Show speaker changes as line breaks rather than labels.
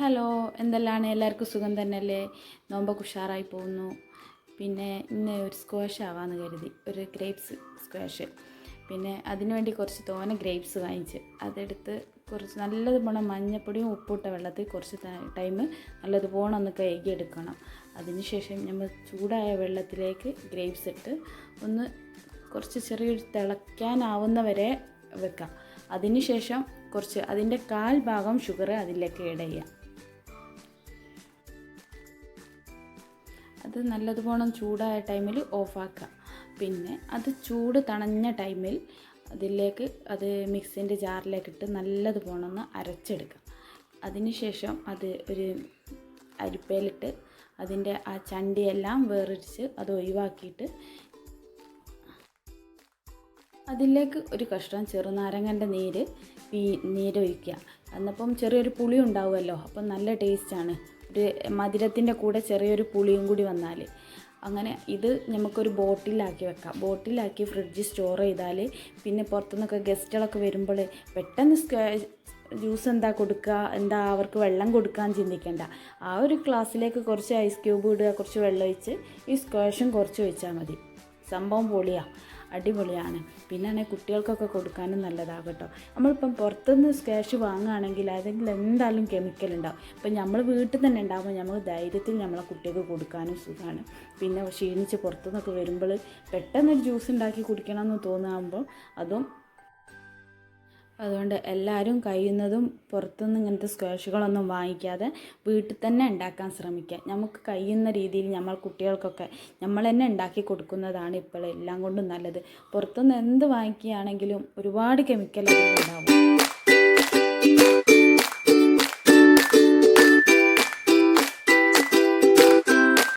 Hello എന്തെല്ലാണ്? എല്ലാവർക്കും സുഖം തന്നെയല്ലേ? നോമ്പൊക്കെ ഉഷാറായി പോകുന്നു. പിന്നെ ഇന്ന് ഒരു സ്ക്വാഷ് ആവാമെന്ന് കരുതി. ഒരു ഗ്രേപ്സ് സ്ക്വാഷ് പിന്നെ അതിനുവേണ്ടി കുറച്ച് തോനെ ഗ്രേപ്സ് വാങ്ങിച്ച്. അതെടുത്ത് കുറച്ച് നല്ലതുപോലെ മഞ്ഞപ്പൊടിയും ഉപ്പിട്ട വെള്ളത്തിൽ കുറച്ച് ടൈം നല്ലതുപോലെ ഒന്ന് കഴുകിയെടുക്കണം. അതിനുശേഷം നമ്മൾ ചൂടായ വെള്ളത്തിലേക്ക് ഗ്രേപ്സ് ഇട്ട് ഒന്ന് കുറച്ച് ചെറിയൊരു തിളയ്ക്കാനാവുന്ന വരെ വെക്കാം അതിനുശേഷം കുറച്ച് അതിന്റെ കാൽ ഭാഗം ഷുഗർ അതിലേക്ക് ഇട ചെയ്യാം. അത് നല്ലതുപോലെ ചൂടായ ടൈമിൽ ഓഫാക്കുക പിന്നെ അത് ചൂട് തണഞ്ഞ ടൈമിൽ അതിലേക്ക് അത് മിക്സിന്റെ ജാറിലേക്ക് ഇട്ട് നല്ലതുപോലെ ഒന്ന് അരച്ചെടുക്കുക. അതിനുശേഷം അത് ഒരു അരിപ്പയിലിട്ട് അതിന്റെ ആ ചണ്ടിയെല്ലാം വേറിച്ച് അത് ഒഴിവാക്കിയിട്ട് അതിലേക്ക് ഒരു കഷ്ണം ചെറുനാരങ്ങന്റെ നീര് നീരൊഴിക്കുക എന്നപ്പം ചെറിയൊരു പുളി ഉണ്ടാവുമല്ലോ അപ്പം നല്ല ടേസ്റ്റാണ് ഒരു മധുരത്തിന്റെ കൂടെ ചെറിയൊരു പുളിയും കൂടി വന്നാൽ അങ്ങനെ ഇത് നമുക്കൊരു ബോട്ടിലാക്കി വെക്കാം. ബോട്ടിലാക്കി ഫ്രിഡ്ജിൽ സ്റ്റോർ ചെയ്താൽ പിന്നെ പുറത്തുനിന്നൊക്കെ ഗസ്റ്റുകളൊക്കെ വരുമ്പോൾ പെട്ടെന്ന് ജ്യൂസ് എന്താ കൊടുക്കുക എന്താ അവർക്ക് വെള്ളം കൊടുക്കാൻ ചിന്തിക്കേണ്ട. ആ ഒരു ഗ്ലാസ്സിലേക്ക് കുറച്ച് ഐസ് ക്യൂബ് ഇടുക കുറച്ച് വെള്ളം ഒഴിച്ച് ഈ സ്ക്വാഷും കുറച്ച് ഒഴിച്ചാൽ മതി. സംഭവം പൊളിയാണ് അടിപൊളിയാണ്. പിന്നെ കുട്ടികൾക്കൊക്കെ കൊടുക്കാനും നല്ലതാണ് കേട്ടോ. നമ്മളിപ്പം പുറത്തുനിന്ന് സ്ക്വാഷ് വാങ്ങുകയാണെങ്കിൽ അതെങ്കിൽ എന്തായാലും കെമിക്കൽ ഉണ്ടാവും. ഇപ്പം നമ്മൾ വീട്ടിൽ തന്നെ ഉണ്ടാകുമ്പോൾ നമ്മൾ ധൈര്യത്തിൽ നമ്മളെ കുട്ടികൾക്ക് കൊടുക്കാനും സുഖമാണ്. പിന്നെ ക്ഷീണിച്ച് പുറത്തുനിന്നൊക്കെ വരുമ്പോൾ പെട്ടെന്നൊരു ജ്യൂസ് ഉണ്ടാക്കി കുടിക്കണമെന്ന് തോന്നുമ്പോൾ അതും അതുകൊണ്ട് എല്ലാവരും കഴിയുന്നതും പുറത്തുനിന്ന് ഇങ്ങനത്തെ സ്ക്വാഷുകളൊന്നും വാങ്ങിക്കാതെ വീട്ടിൽ തന്നെ ഉണ്ടാക്കാൻ ശ്രമിക്കുക. നമുക്ക് കഴിയുന്ന രീതിയിൽ നമ്മൾ കുട്ടികൾക്കൊക്കെ നമ്മൾ തന്നെ ഉണ്ടാക്കി കൊടുക്കുന്നതാണ് ഇപ്പോൾ എല്ലാം കൊണ്ടും നല്ലത്. പുറത്തുനിന്ന് എന്ത് വാങ്ങിക്കുകയാണെങ്കിലും ഒരുപാട് കെമിക്കലുകൾ ഉണ്ടാവും.